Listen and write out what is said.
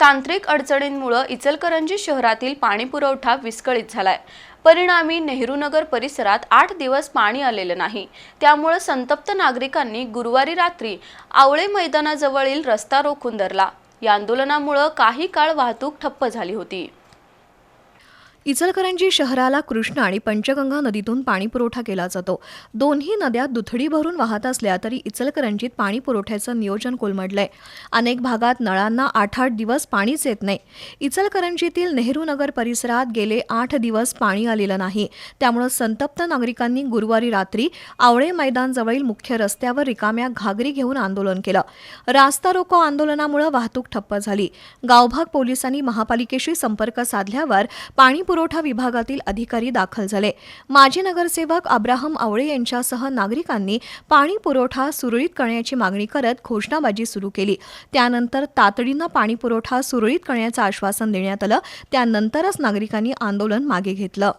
तांत्रिक अडचणींमुळे इचलकरंजी शहरातील पाणीपुरवठा विस्कळीत झालाय. परिणामी नेहरूनगर परिसरात आठ दिवस पाणी आलेलं नाही. त्यामुळे संतप्त नागरिकांनी गुरुवारी रात्री आवळे मैदानाजवळील रस्ता रोखून धरला. या आंदोलनामुळे काही काळ वाहतूक ठप्प झाली होती. इचलकरंजी शहराला कृष्णा आणि पंचगंगा नदीतून पाणीपुरवठा केला जातो. दोन्ही नद्या दुथडी भरून वाहत असल्या तरी इचलकरंजीत पाणी पुरवठ्याचं नियोजन कोलमडलंय. अनेक भागात नळांना आठ आठ दिवस पाणीच येत नाही. इचलकरंजीतील नेहरू नगर परिसरात गेले आठ दिवस पाणी आलेलं नाही. त्यामुळं संतप्त नागरिकांनी गुरुवारी रात्री आवळे मैदानजवळील मुख्य रस्त्यावर रिकाम्या घागरी घेऊन आंदोलन केलं. रास्ता रोको आंदोलनामुळे वाहतूक ठप्प झाली. गावभाग पोलिसांनी महापालिकेशी संपर्क साधल्यावर पाणी पुरवठा विभागातील अधिकारी दाखल झाले. माजी नगरसेवक अब्राहम आवळे यांच्यासह नागरिकांनी पाणी पुरवठा सुरळीत करण्याची मागणी करत घोषणाबाजी सुरू केली. त्यानंतर तातडीनं पाणी पुरवठा सुरळीत करण्याचं आश्वासन देण्यात आलं. त्यानंतरच नागरिकांनी आंदोलन मागे घेतलं.